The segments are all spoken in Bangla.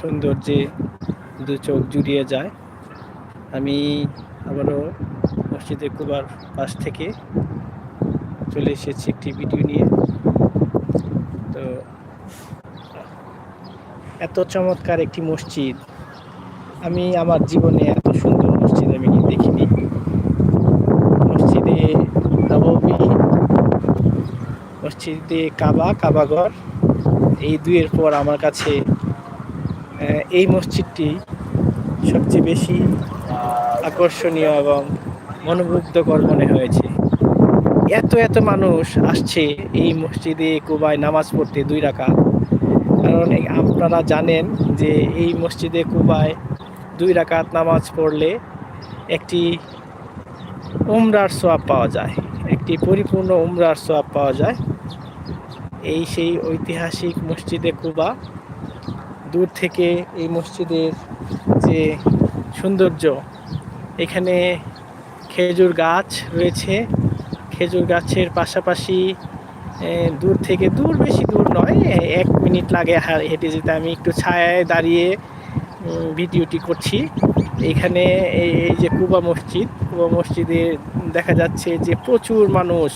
সৌন্দর্যে দু চোখ জুড়িয়ে যায়। আমি আবারও মসজিদে কুবার পাশ থেকে চলে এসেছি একটি ভিডিও নিয়ে। তো, এত চমৎকার একটি মসজিদ। আমি আমার জীবনে এত সুন্দর মসজিদ আমি দেখিনি। মসজিদে নবমী, মসজিদে কাবা কাবাঘর এই দুইয়ের পর আমার কাছে এই মসজিদটি সবচেয়ে বেশি আকর্ষণীয় এবং মনোমুগ্ধকর মনে হয়েছে। এত এত মানুষ আসছে এই মসজিদে কুবায় নামাজ পড়তে দুই রাকাত। কারণ আপনারা জানেন যে এই মসজিদে কুবায় দুই রাকাত নামাজ পড়লে একটি উমরার সোয়াব পাওয়া যায়, একটি পরিপূর্ণ উমরার সোয়াব পাওয়া যায়। এই সেই ঐতিহাসিক মসজিদে কুবা। দূর থেকে এই মসজিদের যে সৌন্দর্য, এখানে খেজুর গাছ রয়েছে। খেজুর গাছের পাশাপাশি দূর থেকে, দূর বেশি দূর নয়, এক মিনিট লাগে হেঁটে যেতে। আমি একটু ছায়ায় দাঁড়িয়ে ভিডিওটি করছি। এখানে এই যে কুবা মসজিদ, কুবা মসজিদে দেখা যাচ্ছে যে প্রচুর মানুষ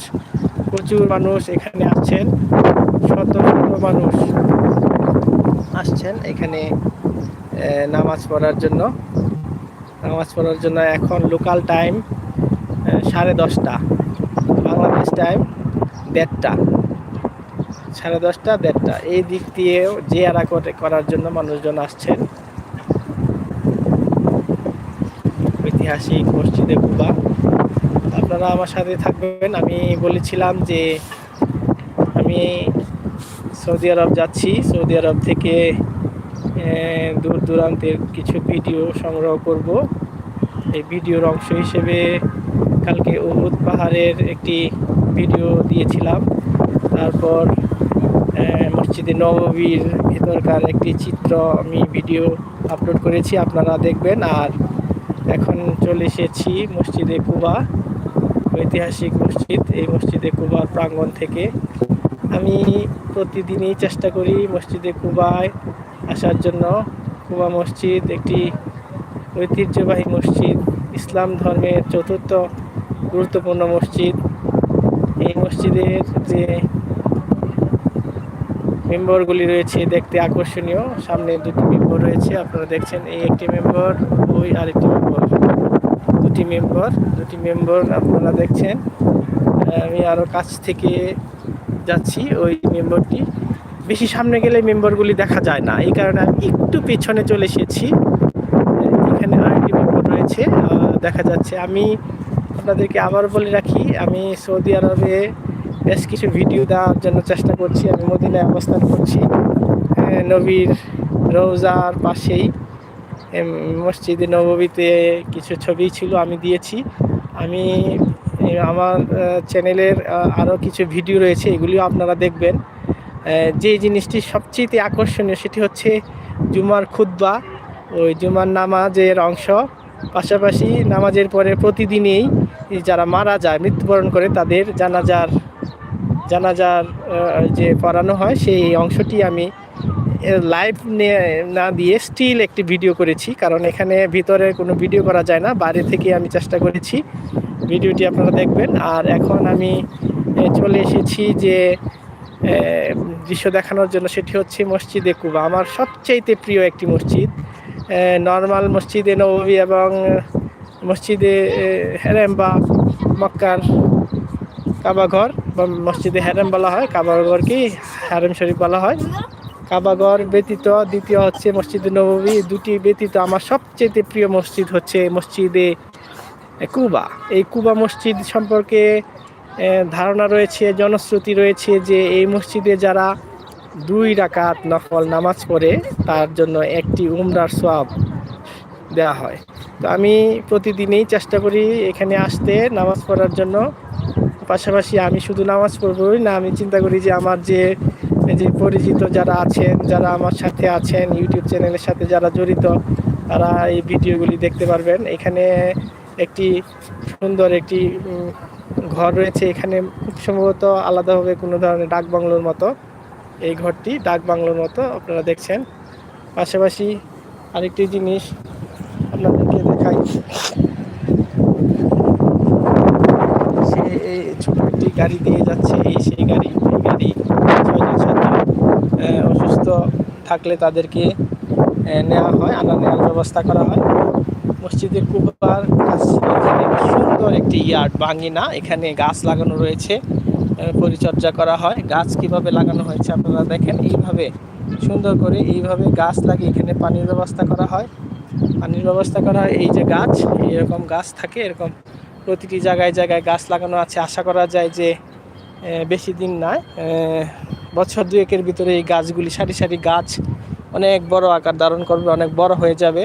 প্রচুর মানুষ এখানে আসছেন, শত শত মানুষ আসছেন এখানে নামাজ পড়ার জন্য। নামাজ পড়ার জন্য এখন লোকাল টাইম সাড়ে দশটা, বাংলাদেশ টাইম দেড়টা। সাড়ে দশটা, দেড়টা। এই দিক দিয়েও জিয়ারা করে, করার জন্য মানুষজন আসছেন। ঐতিহাসিক মসজিদে কুবা। আপনারা আমার সাথে থাকবেন। আমি বলেছিলাম যে আমি সৌদি আরব যাচ্ছি। সৌদি আরব থেকে দূর দূরান্তের কিছু ভিডিও সংগ্রহ করব। এই ভিডিওর অংশ হিসেবে কালকে উহুদ পাহাড়ের একটি ভিডিও দিয়েছিলাম। তারপর মসজিদে নববীর ভিতরকার একটি চিত্র আমি ভিডিও আপলোড করেছি, আপনারা দেখবেন। আর এখন চলে এসেছি মসজিদে কুবা। ঐতিহাসিক মসজিদ, এই মসজিদে কুবার প্রাঙ্গণ থেকে আমি প্রতিদিনই চেষ্টা করি মসজিদে কুবায় আসার জন্য। কুবা মসজিদ একটি ঐতিহ্যবাহী মসজিদ, ইসলাম ধর্মের চতুর্থ গুরুত্বপূর্ণ মসজিদ। এই মসজিদের যে মেম্বরগুলি রয়েছে দেখতে আকর্ষণীয়, সামনে দুটি মেম্বর রয়েছে, আপনারা দেখছেন এই একটি মেম্বর, ওই আরেকটি মেম্বর। দুটি মেম্বর দুটি মেম্বর আপনারা দেখছেন। আমি আরও কাছ থেকে যাচ্ছি ওই মেম্বরটি বেশি সামনে গেলে মেম্বরগুলি দেখা যায় না। এই কারণে আমি একটু পেছনে চলে এসেছি। এখানে আরেকটি মেম্বর রয়েছে। দেখা যাচ্ছে আমি আপনাদেরকে আবার বলে রাখি, আমি সৌদি আরবে বেশ কিছু ভিডিও দেওয়ার জন্য চেষ্টা করছি। আমি মদিনায় অবস্থান করছি। নবীর রোজার পাশেই। মসজিদে নববীতে কিছু ছবি ছিল, আমি দিয়েছি। আমি আমার চ্যানেলের আরও কিছু ভিডিও রয়েছে, এগুলিও আপনারা দেখবেন। যে জিনিসটি সবচেয়ে আকর্ষণীয় সেটি হচ্ছে জুমার খুদ্া ওই জুমার নামাজের অংশ। পাশাপাশি নামাজের পরে প্রতিদিনই যারা মারা যায়, মৃত্যুবরণ করে, তাদের জানাজার জানাজার যে পড়ানো হয়, সেই অংশটি আমি লাইভ না দিয়ে স্টিল একটি ভিডিও করেছি, কারণ এখানে ভিতরে কোনো ভিডিও করা যায় না, বাইরে থেকে আমি চেষ্টা করেছি। ভিডিওটি আপনারা দেখবেন। আর এখন আমি চলে এসেছি যে দৃশ্য দেখানোর জন্য সেটি হচ্ছে মসজিদে কুবা। আমার সবচাইতে প্রিয় একটি মসজিদ। নর্মাল মসজিদে নবী এবং মসজিদে হেরেম বা মক্কার কাবাঘর বা মসজিদে হ্যারেম বলা হয়। কাবাঘরকেই হ্যারেম শরীফ বলা হয়। কাবাঘর ব্যতীত দ্বিতীয় হচ্ছে মসজিদে নবী দুটি ব্যতীত আমার সবচেয়ে প্রিয় মসজিদ হচ্ছে মসজিদে কুবা। এই কুবা মসজিদ সম্পর্কে ধারণা রয়েছে, জনশ্রুতি রয়েছে যে এই মসজিদে যারা দুই রাকাত নফল নামাজ পড়ে, তার জন্য একটি উমরার সোয়াব দেওয়া হয়। তো আমি প্রতিদিনই চেষ্টা করি এখানে আসতে, নামাজ পড়ার জন্য। পাশাপাশি আমি শুধু নামাজ পড়বই না, আমি চিন্তা করি যে আমার যে যে পরিচিত যারা আছেন, যারা আমার সাথে আছেন, ইউটিউব চ্যানেলের সাথে যারা জড়িত, তারা এই ভিডিওগুলি দেখতে পারবেন। এখানে একটি সুন্দর একটি ঘর রয়েছে। এখানে খুব সম্ভবত আলাদাভাবে কোনো ধরনের ডাক বাংলোর মতো এই ঘরটি, ডাক বাংলোর মতো আপনারা দেখছেন। পাশাপাশি আরেকটি জিনিস আপনাদেরকে দেখাই সে এই ছোট একটি গাড়ি দিয়ে যাচ্ছে, এই সেই গাড়ি, এই গাড়ি ছয়জন সাতজন অসুস্থ থাকলে তাদেরকে নেওয়া হয় আনা নেওয়ার ব্যবস্থা করা হয়। মসজিদের কুবার এখানে সুন্দর একটি ইয়ার্ড বাঙ্গিনা এখানে গাছ লাগানো রয়েছে পরিচর্যা করা হয়। গাছ কীভাবে লাগানো হয়েছে আপনারা দেখেন, এইভাবে সুন্দর করে এইভাবে গাছ লাগিয়ে এখানে পানির ব্যবস্থা করা হয়। পানির ব্যবস্থা করা হয়, এই যে গাছ, এরকম গাছ থাকে, এরকম প্রতিটি জায়গায় জায়গায় গাছ লাগানো আছে। আশা করা যায় যে বেশি দিন আহ, বছর দুয়েকের ভিতরে এই গাছগুলি সারি সারি গাছ অনেক বড় আকার ধারণ করবে অনেক বড় হয়ে যাবে।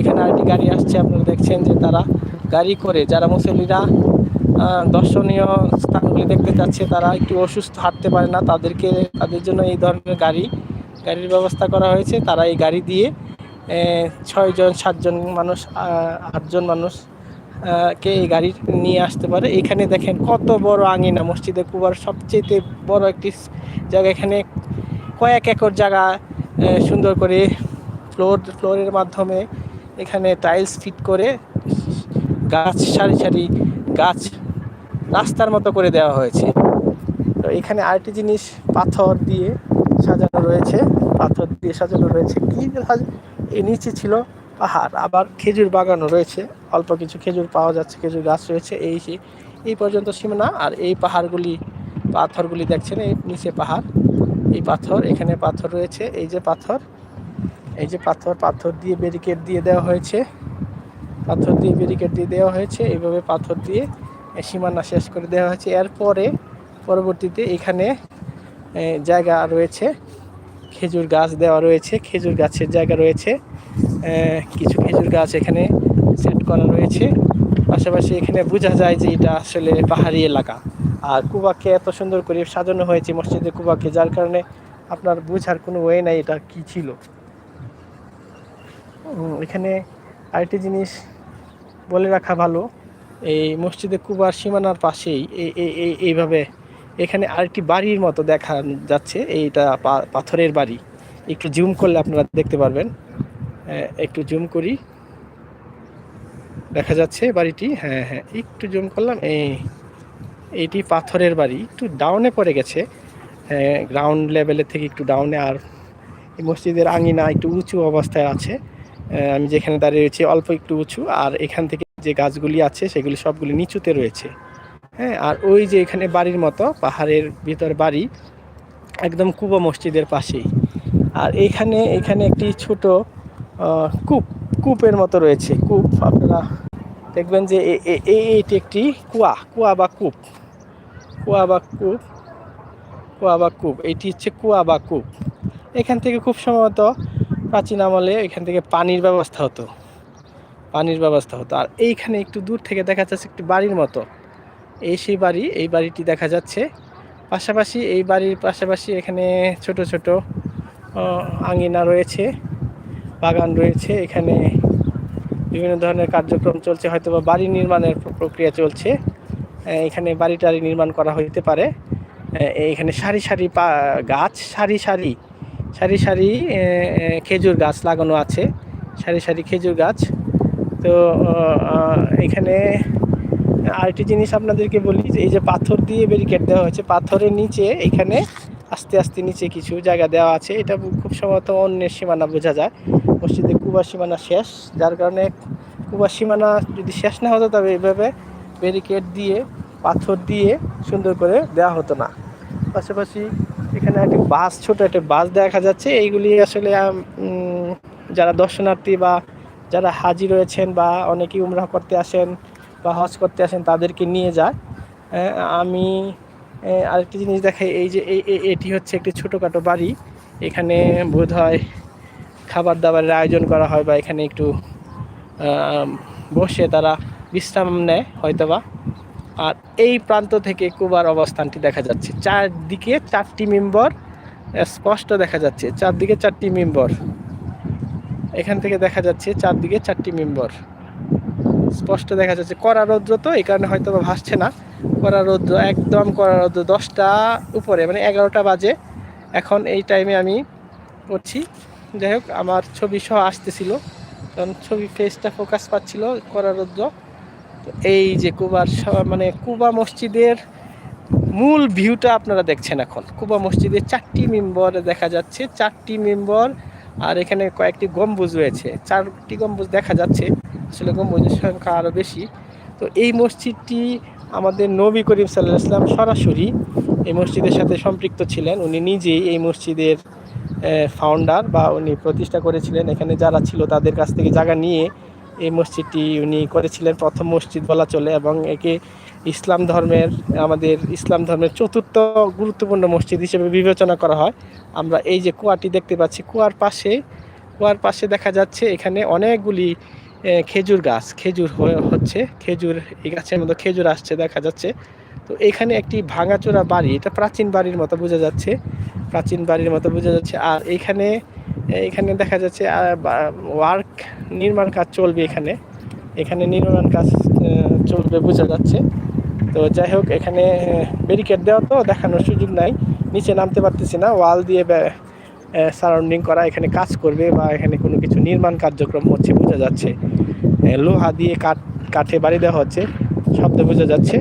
এখানে আরেকটি গাড়ি আসছে আপনারা দেখছেন যে তারা গাড়ি করে। যারা মুসল্লিরা দর্শনীয় স্থানগুলি দেখতে যাচ্ছে তারা একটু অসুস্থ হাঁটতে পারে না। তাদেরকে তাদের জন্য এই ধরনের গাড়ি গাড়ির ব্যবস্থা করা হয়েছে। তারা এই গাড়ি দিয়ে ছয়জন সাতজন মানুষ আটজন মানুষ কে এই গাড়ি নিয়ে আসতে পারে। এখানে দেখেন কত বড় আঙিনা মসজিদে কুবার সবচেয়ে বড় একটি জায়গা। এখানে কয়েক একর জায়গা সুন্দর করে ফ্লোর, ফ্লোরের মাধ্যমে এখানে টাইলস ফিট করে গাছ, সারি সারি গাছ রাস্তার মতো করে দেওয়া হয়েছে। তো এখানে আরেকটি জিনিস, পাথর দিয়ে সাজানো রয়েছে। পাথর দিয়ে সাজানো রয়েছে। কি নিচে ছিল পাহাড়। আবার খেজুর বাগানও রয়েছে। অল্প কিছু খেজুর পাওয়া যাচ্ছে, খেজুর গাছ রয়েছে। এই এই পর্যন্ত সীমানা আর এই পাহাড়গুলি, পাথরগুলি দেখছেন, এই নিচে পাহাড়। এই পাথর, এখানে পাথর রয়েছে। এই যে পাথর, এই যে পাথর পাথর দিয়ে ব্যারিকেড দিয়ে দেওয়া হয়েছে। পাথর দিয়ে ব্যারিকেড দিয়ে দেওয়া হয়েছে। এইভাবে পাথর দিয়ে সীমানা শেষ করে দেওয়া হয়েছে। এরপরে পরবর্তীতে এখানে জায়গা রয়েছে। খেজুর গাছ দেওয়া রয়েছে। খেজুর গাছের জায়গা রয়েছে। কিছু খেজুর গাছ এখানে সেট করা রয়েছে। পাশাপাশি এখানে বোঝা যায় যে এটা আসলে পাহাড়ি এলাকা। আর কুবাকে এত সুন্দর করে সাজানো হয়েছে মসজিদে কুবাকে যার কারণে আপনার বোঝার কোনো ওয়ে নাই এটা কি ছিল। এখানে আরেকটি জিনিস বলে রাখা ভালো, এই মসজিদে কুবার সীমানার পাশেই এই- এই- এই- এইভাবে এখানে আরেকটি বাড়ির মতো দেখা যাচ্ছে, এইটা পাথরের বাড়ি। একটু জুম করলে আপনারা দেখতে পারবেন। একটু জুম করি। দেখা যাচ্ছে বাড়িটি। হ্যাঁ হ্যাঁ একটু জুম করলাম। এই এইটি পাথরের বাড়ি। একটু ডাউনে পড়ে গেছে। হ্যাঁ গ্রাউন্ড লেভেলের থেকে একটু ডাউনে আর মসজিদের আঙিনা একটু উঁচু অবস্থায় আছে। আমি যেখানে দাঁড়িয়ে রয়েছি অল্প একটু উঁচু। আর এখান থেকে যে গাছগুলি আছে, সেগুলি সবগুলি নিচুতে রয়েছে। হ্যাঁ আর ওই যে এখানে বাড়ির মতো পাহাড়ের ভিতর বাড়ি, একদম কুবা মসজিদের পাশেই। আর এইখানে এখানে একটি ছোট কূপ, কূপের মতো রয়েছে, কূপ। আপনারা দেখবেন যে এইটি একটি কুয়া কুয়া বা কূপ। কুয়া বা কূপ, কুয়া বা কূপ। এটি হচ্ছে কুয়া বা কূপ। এখান থেকে খুব সম্ভবত প্রাচীন আমলে এখান থেকে পানির ব্যবস্থা হতো। পানির ব্যবস্থা হতো। আর এইখানে একটু দূর থেকে দেখা যাচ্ছে একটি বাড়ির মতো। এই সেই বাড়ি, এই বাড়িটি দেখা যাচ্ছে। পাশাপাশি এই বাড়ির পাশাপাশি এখানে ছোট ছোট আঙিনা রয়েছে। বাগান রয়েছে। এখানে বিভিন্ন ধরনের কার্যক্রম চলছে হয়তো বা বাড়ি নির্মাণের প্রক্রিয়া চলছে। এখানে বাড়ি টাড়ি নির্মাণ করা হইতে পারে। এখানে সারি সারি পা গাছ, সারি সারি সারি সারি খেজুর গাছ লাগানো আছে। সারি সারি খেজুর গাছ। তো এখানে আরেকটি জিনিস আপনাদেরকে বলি যে, এই যে পাথর দিয়ে ব্যারিকেড দেওয়া হয়েছে, পাথরের নিচে এখানে আস্তে আস্তে নিচে কিছু জায়গা দেওয়া আছে। এটা খুব সম্ভবত অন্যের সীমানা বোঝা যায়। মসজিদে কুবার সীমানা শেষ যার কারণে কুবার সীমানা যদি শেষ না হতো তবে এইভাবে ব্যারিকেড দিয়ে পাথর দিয়ে সুন্দর করে দেওয়া হতো না। পাশাপাশি এখানে একটি বাস ছোট একটা বাস দেখা যাচ্ছে। এইগুলি আসলে যারা দর্শনার্থী বা যারা হাজি রয়েছেন বা অনেকেই উমরা করতে আসেন বা হজ করতে আসেন তাদেরকে নিয়ে যায়। আমি আহ, আরেকটি জিনিস দেখাই, এই যে এটি হচ্ছে একটি ছোটোখাটো বাড়ি। এখানে বোধ হয় খাবার দাবারের আয়োজন করা হয় বা এখানে একটু বসে তারা বিশ্রাম নেয় হয়তোবা। আর এই প্রান্ত থেকে কুবার অবস্থানটি দেখা যাচ্ছে। চারদিকে চারটি মেম্বর স্পষ্ট দেখা যাচ্ছে। চারদিকে চারটি মেম্বর। এখান থেকে দেখা যাচ্ছে চারদিকে চারটি মেম্বর। স্পষ্ট দেখা যাচ্ছে কড়া রৌদ্র তো, এই কারণে হয়তো বা ভাসছে না। কড়া রৌদ্র, একদম কড়া রৌদ্র, দশটা উপরে মানে এগারোটা বাজে। এখন এই টাইমে আমি করছি যাই হোক, আমার ছবি সহ আসতেছিল। কারণ ছবি ফেসটা ফোকাস পাচ্ছিল কড়া রোদ্র। তো এই যে কুবার মানে কুবা মসজিদের মূল ভিউটা আপনারা দেখছেন এখন। কুবা মসজিদের চারটি মেম্বর দেখা যাচ্ছে, চারটি মেম্বর আর এখানে কয়েকটি গম্বুজ রয়েছে। চারটি গম্বুজ দেখা যাচ্ছে। আসলে গম্বুজের সংখ্যা আরও বেশি। তো এই মসজিদটি আমাদের নবী করিম সাল্লাহ ইসলাম সরাসরি এই মসজিদের সাথে সম্পৃক্ত ছিলেন। উনি নিজেই এই মসজিদের ফাউন্ডার বা উনি প্রতিষ্ঠা করেছিলেন। এখানে যারা ছিল তাদের কাছ থেকে জায়গা নিয়ে এই মসজিদটি উনি করেছিলেন। প্রথম মসজিদ বলা চলে এবং একে ইসলাম ধর্মের, আমাদের ইসলাম ধর্মের চতুর্থ গুরুত্বপূর্ণ মসজিদ হিসেবে বিবেচনা করা হয়। আমরা এই যে কুয়াটি দেখতে পাচ্ছি, কুয়ার পাশে কুয়ার পাশে দেখা যাচ্ছে এখানে অনেকগুলি খেজুর গাছ, খেজুর হচ্ছে, খেজুর, এই গাছের মতো খেজুর আসছে, দেখা যাচ্ছে। তো এখানে একটি ভাঙাচোরা বাড়ি, এটা প্রাচীন বাড়ির মতো বোঝা যাচ্ছে, প্রাচীন বাড়ির মতো বোঝা যাচ্ছে। আর এখানে এখানে দেখা যাচ্ছে ওয়ার্ক নির্মাণ কাজ চলবে এখানে। এখানে নির্মাণ কাজ চলবে বোঝা যাচ্ছে। তো যাই হোক, এখানে ব্যারিকেড দেওয়া তো, দেখানোর সুযোগ নাই। নিচে নামতে পারতেছি না, ওয়াল দিয়ে সারাউন্ডিং করা, এখানে কাজ করবে বা এখানে কোনো কিছু নির্মাণ কার্যক্রম হচ্ছে, বোঝা যাচ্ছে। লোহা দিয়ে কাঠ, কাঠে বাড়ি দেওয়া হচ্ছে, শব্দ বোঝা যাচ্ছে।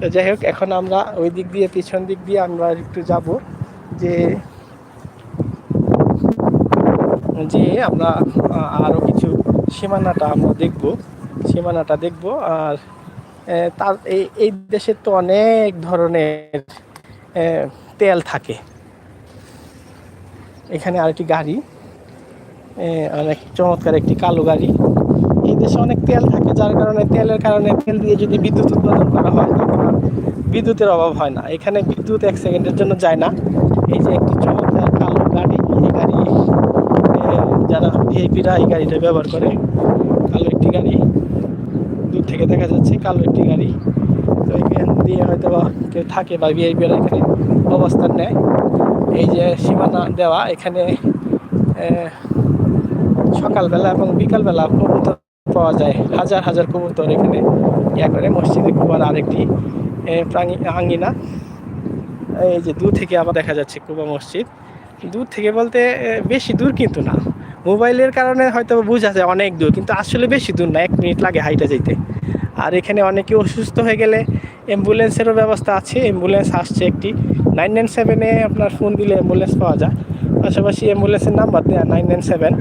তো যাই হোক, এখন আমরা ওই দিক দিয়ে, পিছন দিক দিয়ে আমরা একটু যাব যে যে আমরা আরও কিছু সীমানাটা আমরা দেখব, সীমানাটা দেখব আর তার এই এই দেশে তো অনেক ধরনের তেল থাকে। এখানে আরেকটি গাড়ি। অনেক চমৎকার একটি কালো গাড়ি। এই দেশে অনেক তেল থাকে, যার কারণে তেলের কারণে তেল দিয়ে যদি বিদ্যুৎ উৎপাদন করা হয়, তখন বিদ্যুতের অভাব হয় না। এখানে বিদ্যুৎ এক সেকেন্ডের জন্য যায় না। এই যে একটি চমৎকার কালো গাড়ি, এই গাড়ি যারা ভিআইপিরা এই গাড়িটা ব্যবহার করে, কালো একটি গাড়ি। দূর থেকে দেখা যাচ্ছে কালো একটি গাড়ি। তো এখান দিয়ে হয়তো বা কেউ থাকে বা ভিআইপিরা এখানে অবস্থান নেয়। এই যে সীমানা দেওয়া, এখানে সকালবেলা এবং বিকালবেলা কবুতর পাওয়া যায়। হাজার হাজার কবুতর এখানে। ইয়া করে মসজিদে কুবার আরেকটি প্রাণী আঙ্গিনা। এই যে দূর থেকে আবার দেখা যাচ্ছে কুবা মসজিদ। দূর থেকে বলতে বেশি দূর কিন্তু না। মোবাইলের কারণে হয়তো বোঝা যায় অনেক দূর, কিন্তু আসলে বেশি দূর না, এক মিনিট লাগে হাইটা যেতে আর এখানে অনেকে অসুস্থ হয়ে গেলে অ্যাম্বুলেন্সেরও ব্যবস্থা আছে, অ্যাম্বুলেন্স আসছে একটি। নাইন নাইন সেভেনে আপনার ফোন দিলে অ্যাম্বুলেন্স পাওয়া যায়। পাশাপাশি অ্যাম্বুলেন্সের নাম্বার দেওয়া নাইন নাইন সেভেন।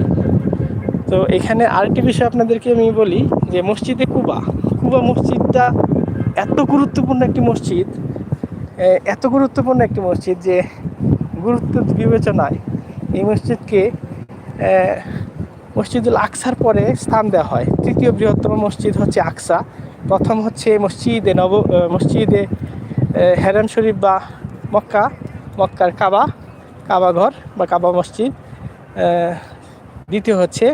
তো এখানে আরেকটি বিষয় আপনাদেরকে আমি বলি, যে মসজিদে কুবা কুবা মসজিদটা এত গুরুত্বপূর্ণ একটি মসজিদ এত গুরুত্বপূর্ণ একটি মসজিদ যে গুরুত্ব বিবেচনায় এই মসজিদকে মসজিদুল আকসার পরে স্থান দেওয়া হয়। তৃতীয় বৃহত্তম মসজিদ হচ্ছে আকসা। প্রথম হচ্ছে মসজিদে নব মসজিদে হেরান শরীফ বা মক্কা, মক্কার কাবা কাবা ঘর বা কাবা মসজিদ। দ্বিতীয় হচ্ছে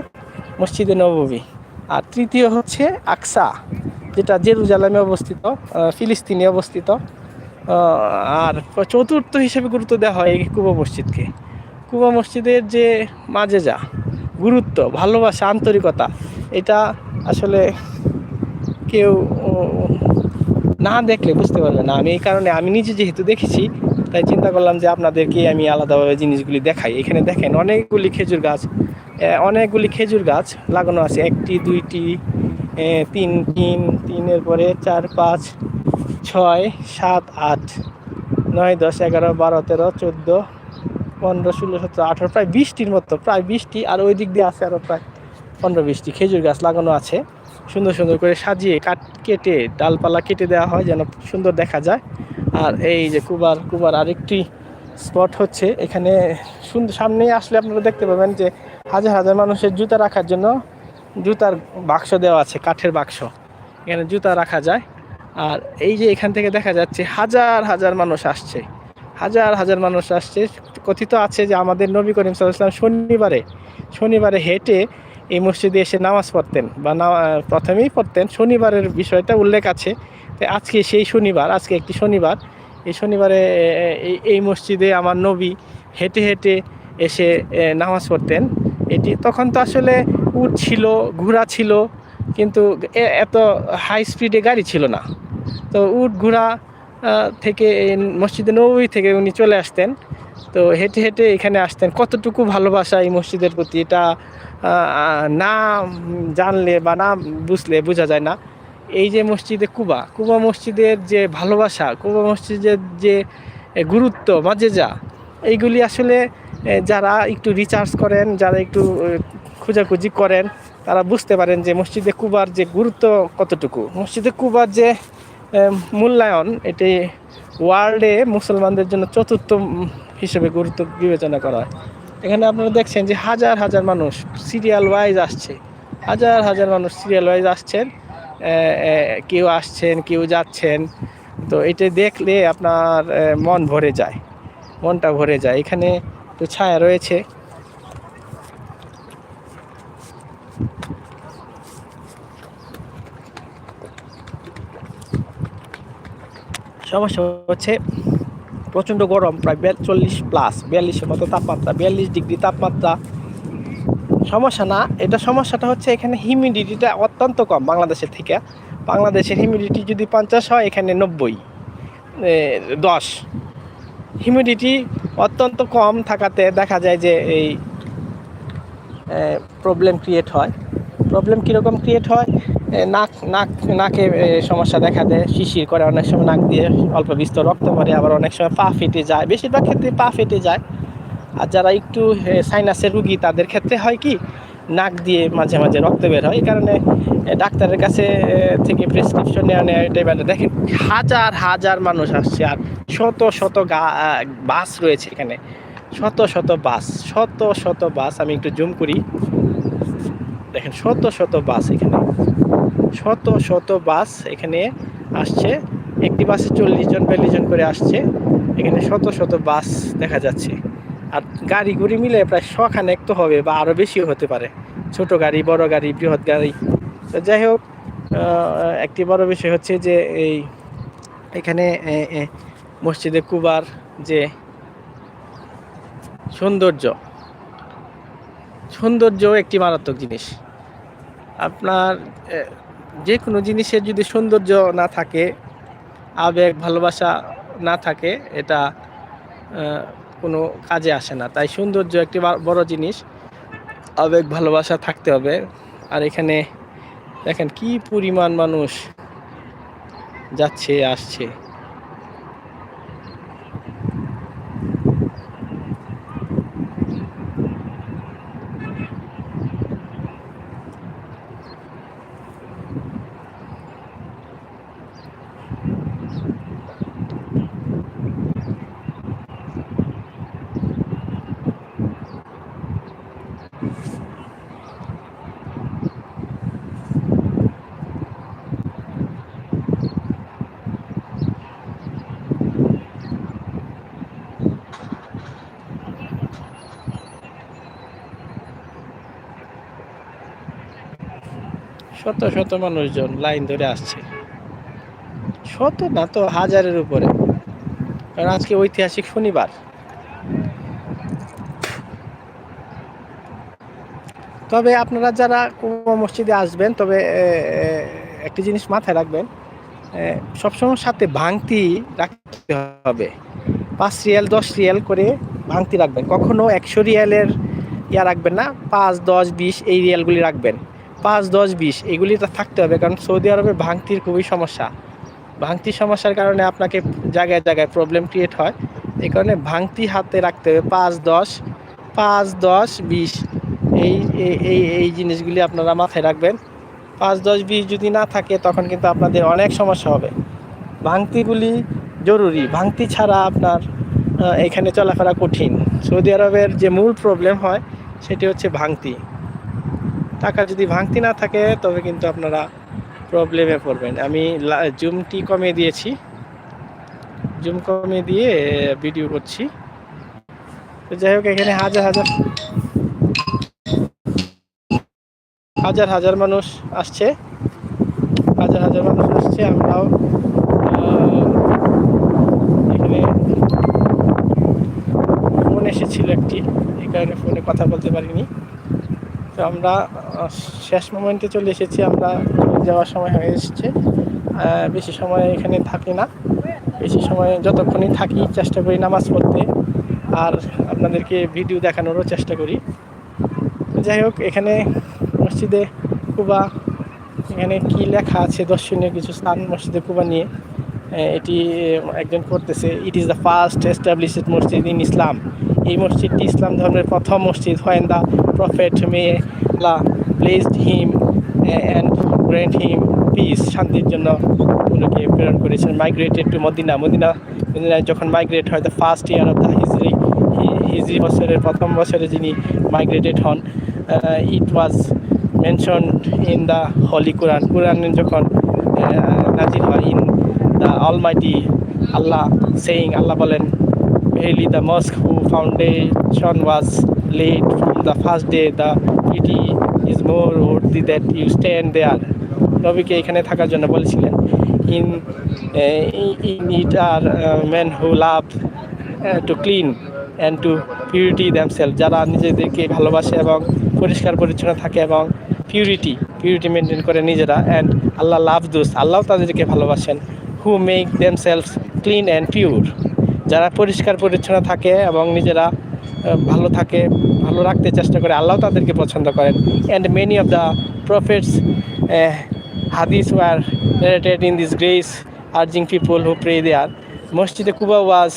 মসজিদে নববী। আর তৃতীয় হচ্ছে আকসা, যেটা জেরুজালামে অবস্থিত ফিলিস্তিনে অবস্থিত। আর চতুর্থ হিসেবে গুরুত্ব দেওয়া হয় এই কুবা মসজিদকে। কুবা মসজিদের যে মাঝে যা, গুরুত্ব, ভালোবাসা, আন্তরিকতা, এটা আসলে কেউ না দেখলে বুঝতে পারবে না। আমি এই কারণে আমি নিজে যেহেতু দেখেছি, তাই চিন্তা করলাম যে আপনাদেরকে আমি আলাদাভাবে জিনিসগুলি দেখাই। এখানে দেখেন অনেকগুলি খেজুর গাছ অনেকগুলি খেজুর গাছ লাগানো আছে। একটি, দুইটি তিন তিন, তিনের পরে চার, পাঁচ ছয়, সাত, আট, নয়, দশ, এগারো, বারো, তেরো, চোদ্দ, পনেরো, ষোলো, সতেরো, আঠেরো, প্রায় বিশটির মতো, প্রায় বিশটি, আর ওই দিক দিয়ে আছে আরও প্রায় পনেরো, বিশটি। খেজুর গাছ লাগানো আছে। সুন্দর সুন্দর করে সাজিয়ে কাট, কেটে ডালপালা কেটে দেওয়া হয় যেন সুন্দর দেখা যায়। আর এই যে কুবার কুবার আরেকটি স্পট হচ্ছে এখানে সুন্দর সামনে আসলে আপনারা দেখতে পাবেন যে হাজার হাজার মানুষের জুতা রাখার জন্য জুতার বাক্স দেওয়া আছে, কাঠের বাক্স। এখানে জুতা রাখা যায়। আর এই যে এখান থেকে দেখা যাচ্ছে হাজার হাজার মানুষ আসছে। হাজার হাজার মানুষ আসছে। কথিত আছে যে আমাদের নবী করিম সাল্লাম শনিবারে শনিবারে হেঁটে এই মসজিদে এসে নামাজ পড়তেন বা না- প্রথমেই পড়তেন। শনিবারের বিষয়টা উল্লেখ আছে। তো আজকে সেই শনিবার, আজকে একটি শনিবার। এই শনিবারে এই মসজিদে আমার নবী হেঁটে হেঁটে এসে নামাজ পড়তেন। এটি তখন তো আসলে উট ছিল, ঘোড়া ছিল, কিন্তু এত হাই স্পিডে গাড়ি ছিল না। তো উট ঘোড়া থেকে মসজিদে নবী থেকে উনি চলে আসতেন। তো হেঁটে হেঁটে এখানে আসতেন। কতটুকু ভালোবাসা এই মসজিদের প্রতি? এটা না জানলে বা না বুঝলে বোঝা যায় না। এই যে মসজিদে কুবা কুবা মসজিদের যে ভালোবাসা, কুবা মসজিদের যে গুরুত্ব মাজেজা এইগুলি আসলে যারা একটু রিচার্জ করেন, যারা একটু খোঁজাখুঁজি করেন, তারা বুঝতে পারেন যে মসজিদে কুবার যে গুরুত্ব কতটুকু। মসজিদে কুবার যে মূল্যায়ন এটি ওয়ার্ল্ডে মুসলমানদের জন্য চতুর্থ হিসেবে গুরুত্ব বিবেচনা করা হয়। এখানে আপনারা দেখছেন যে হাজার হাজার মানুষ সিরিয়াল ওয়াইজ আসছে। হাজার হাজার মানুষ সিরিয়াল ওয়াইজ আসছেন কেউ আসছেন, কেউ যাচ্ছেন। তো এটা দেখলে আপনার মন ভরে যায়, মনটা ভরে যায়। এখানে তো ছায়া রয়েছে। সমস্যা হচ্ছে প্রচণ্ড গরম, প্রায় চল্লিশ প্লাস বিয়াল্লিশের মতো তাপমাত্রা, বিয়াল্লিশ ডিগ্রি তাপমাত্রা। সমস্যা না, এটা সমস্যাটা হচ্ছে এখানে হিউমিডিটিটা অত্যন্ত কম বাংলাদেশের থেকে। বাংলাদেশের হিউমিডিটি যদি পঞ্চাশ হয়, এখানে নব্বই দশ। হিউমিডিটি অত্যন্ত কম থাকাতে দেখা যায় যে এই প্রবলেম ক্রিয়েট হয়। প্রবলেম কীরকম ক্রিয়েট হয়? নাক নাক, নাকে সমস্যা দেখা দেয়, শিশির করে অনেক সময় নাক দিয়ে অল্প বিস্তর রক্ত পড়ে, আবার অনেক সময় পা ফেটে যায়। বেশিরভাগ ক্ষেত্রে পা ফেটে যায়। আর যারা একটু সাইনাসের রুগী, তাদের ক্ষেত্রে হয় কি, নাক দিয়ে মাঝে মাঝে রক্ত বের হয়। এই কারণে ডাক্তারের কাছে থেকে প্রেসক্রিপশন নেওয়া নেওয়া এটাই ভালো। দেখেন, হাজার হাজার মানুষ আসছে, আর শত শত বাস রয়েছে এখানে। শত শত বাস, শত শত বাস। আমি একটু জুম করি। দেখেন, শত শত বাস এখানে। শত শত বাস এখানে আসছে। একটি বাসে চল্লিশ জন, বিয়াল্লিশ জন করে আসছে। এখানে শত শত বাস দেখা যাচ্ছে। আর গাড়ি গুড়ি মিলে প্রায় শখানেক তো হবে বা আরও বেশিও হতে পারে। ছোট গাড়ি, বড় গাড়ি, বৃহৎ গাড়ি। তো যাই হোক একটি বড় বিষয় হচ্ছে যে এই এখানে মসজিদে কুবার যে সৌন্দর্য সৌন্দর্য একটি মারাত্মক জিনিস। আপনার যে কোনো জিনিসের যদি সৌন্দর্য না থাকে, আবেগ, ভালোবাসা না থাকে, এটা কোনো কাজে আসে না। তাই সৌন্দর্য একটি বড় জিনিস। আবেগ, ভালোবাসা থাকতে হবে। আর এখানে দেখেন কি পরিমাণ মানুষ যাচ্ছে, আসছে। শত শত মানুষজন লাইন ধরে আসছে। শত না তো হাজারের উপরে। কারণ আজকে ঐতিহাসিক শনিবার। তবে আপনারা যারা কুবা মসজিদে আসবেন, তবে একটি জিনিস মাথায় রাখবেন সবসময় সাথে ভাঙতি রাখতে হবে। পাঁচ রিয়াল, দশ রিয়াল করে ভাঙতি রাখবেন। কখনো একশো রিয়ালের ইয়া রাখবেন না, পাঁচ, দশ, বিশ এই রিয়ালগুলি রাখবেন। পাঁচ, দশ, বিশ, এগুলি থাকতে হবে, কারণ সৌদি আরবে ভাঙতির খুবই সমস্যা। ভাঙতির সমস্যার কারণে আপনাকে জায়গায় জায়গায় প্রবলেম ক্রিয়েট হয়। এই কারণে ভাঙতি হাতে রাখতে হবে, পাঁচ, দশ পাঁচ, দশ, বিশ, এই, এই- এই এই জিনিসগুলি আপনারা মাথায় রাখবেন। পাঁচ, দশ, বিশ যদি না থাকে, তখন কিন্তু আপনাদের অনেক সমস্যা হবে। ভাঙতিগুলি জরুরি। ভাঙতি ছাড়া আপনার এখানে চলাফেরা কঠিন। সৌদি আরবের যে মূল প্রবলেম হয়, সেটি হচ্ছে ভাঙতি। টাকা যদি ভাঙতি না থাকে, তবে কিন্তু আপনারা প্রবলেমে পড়বেন। আমি জুমটি কমিয়ে দিয়েছি। জুম কমিয়ে দিয়ে ভিডিও করছি। তো যাই হোক, এখানে হাজার হাজার হাজার হাজার মানুষ আসছে। হাজার হাজার মানুষ আসছে, আমরাও আহ, এখানে ফোন এসেছিল একটি এই কারণে ফোনে কথা বলতে পারিনি তো আমরা শেষ মোমেন্টে চলে এসেছি, আমরা যাওয়ার সময় হয়ে এসেছে। বেশি সময় এখানে থাকি না। বেশি সময় যতক্ষণই থাকি চেষ্টা করি নামাজ পড়তে, আর আপনাদেরকে ভিডিও দেখানোরও চেষ্টা করি। যাই হোক, এখানে মসজিদে কুবা, এখানে কি লেখা আছে দর্শনীয় কিছু স্থান মসজিদে কুবা নিয়ে? এটি একজন করতেছে it is the first established masjid in Islam এই মসজিদটি ইসলাম ধর্মের প্রথম মসজিদ, when the prophet may Allah blessed him and grant him peace শান্তির জন্য ওনাকে প্রেরণ করেছেন। Migrated to Medina. মদিনা মদিনায় যখন মাইগ্রেট হয় the first year of the Hijri Hijri বছরের প্রথম বছরে যিনি মাইগ্রেটেড হন it was mention in the holy Quran Quran যখন নাজির হয় in the almighty Allah saying Allah বলেন Verily, the mosque who foundation was laid from the first day. The pity is more worthy that you stand there. নবীকে এখানে থাকার জন্য বলেছিলেন in in it are men who love to clean and to purity themselves যারা নিজেদেরকে ভালোবাসে এবং পরিষ্কার পরিচ্ছন্ন থাকে এবং পিউরিটি পিউরিটি মেনটেন করে নিজেরা অ্যান্ড আল্লাহ লাভ দুস আল্লাহ তাদেরকে ভালোবাসেন who make themselves clean and pure যারা পরিষ্কার পরিচ্ছন্ন থাকে এবং নিজেরা ভালো থাকে, ভালো রাখতে চেষ্টা করে। আল্লাহ তাদেরকে পছন্দ করেন। And many of the prophet's hadith were related in this grace urging people who pray there মসজিদে কুবা ওয়াজ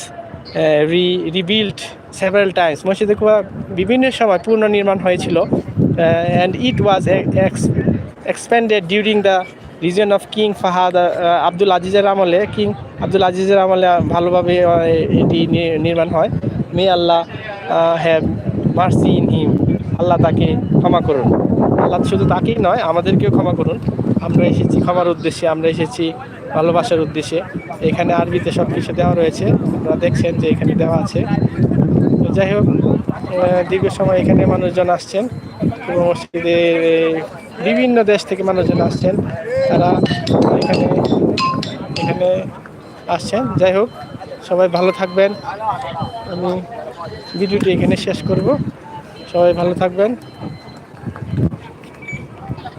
রি রিবিল্ড সেভারাল টাইমস মসজিদে কুবা বিভিন্ন সময় পুনর্নির্মাণ হয়েছিল। And it was expanded during the reason of king Fahad Abdul আজিজের আমলে। কিং আব্দুল আজিজের আমলে ভালোভাবে এটি নির্মাণ হয়। May Allah have mercy in him Allah তাকে ক্ষমা করুন। আল্লাহ শুধু তাকেই নয়, আমাদেরকেও ক্ষমা করুন। আমরা এসেছি ক্ষমার উদ্দেশ্যে, আমরা এসেছি ভালোবাসার উদ্দেশ্যে। এখানে আরবিতে সব কিছু দেওয়া রয়েছে। আপনারা দেখছেন যে এখানে দেওয়া আছে। তো যাই হোক দীর্ঘ সময় এখানে মানুষজন আসছেন এবং মসজিদে, বিভিন্ন দেশ থেকে মানুষজন আসছেন। তারা এখানে এখানে আসছেন। যাই হোক সবাই ভালো থাকবেন। আমি ভিডিওটি এখানে শেষ করব। সবাই ভালো থাকবেন।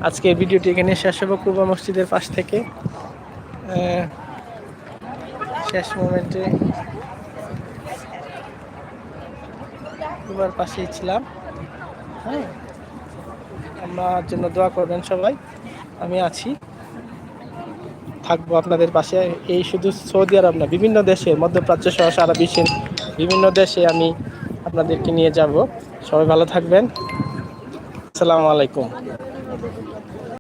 আজকে ভিডিওটি এখানে শেষ হব কুবা মসজিদের পাশ থেকে। শেষ মোমেন্টে কুবার পাশেই ছিলাম। হ্যাঁ আমার জন্য দোয়া করবেন সবাই। আমি আছি। থাকব আপনাদের পাশে। এই শুধু সৌদি আরব না, বিভিন্ন দেশে, মধ্যপ্রাচ্য সহ সারা বিশ্বের বিভিন্ন দেশে আমি আপনাদেরকে নিয়ে যাব। সবাই ভালো থাকবেন। আসসালামু আলাইকুম।